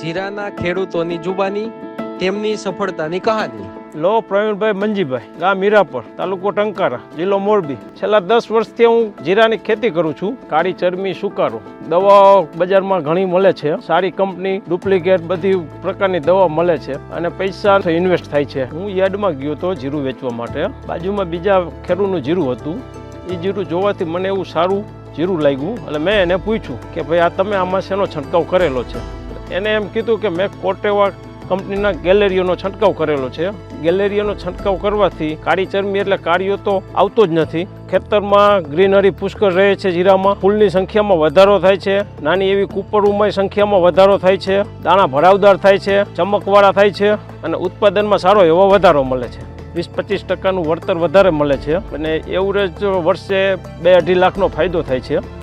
જીરાના ખેડૂતોની જુબાની, તેમની સફળતાની કહાની. લો, પ્રવીણભાઈ મંજીભાઈ, ગામ મીરાપર, તાલુકો ટંકારા, જિલ્લો મોરબી. છેલ્લા દસ વર્ષથી હું જીરાની ખેતી કરું છું. કાળી ચરમી સુકારો. દવાઓ બજારમાં ઘણી મળે છે. સારી કંપની, ડુપ્લિકેટ બધી પ્રકારની દવા મળે છે અને પૈસા ઇન્વેસ્ટ થાય છે. હું યાર્ડમાં ગયો તો જીરું વેચવા માટે. બાજુમાં બીજા ખેડૂતનું જીરું હતું. એ જીરું જોવાથી મને એવું સારું જીરું લાગ્યું. એટલે મેં એને પૂછ્યું કે ભાઈ, આ તમે આમાં શેનો છંટકાવ કરેલો છે? એને એમ કીધું કે મેં કોટેવા કંપનીના ગેલેરીઓનો છંટકાવ કરેલો છે. ગેલેરીઓનો છંટકાવ કરવાથી કાળી ચરમી એટલે કાળીઓ તો આવતો જ નથી. ખેતરમાં ગ્રીનરી પુષ્કળ રહે છે જીરામાં. ફૂલની સંખ્યામાં વધારો થાય છે. નાની એવી કુપરુમય સંખ્યામાં વધારો થાય છે. દાણા ભરાવદાર થાય છે. ચમકવાળા થાય છે અને ઉત્પાદનમાં સારો એવો વધારો મળે છે. વીસ પચીસ ટકાનું વળતર વધારે મળે છે. અને એવરેજ વર્ષે બે અઢી લાખનો ફાયદો થાય છે.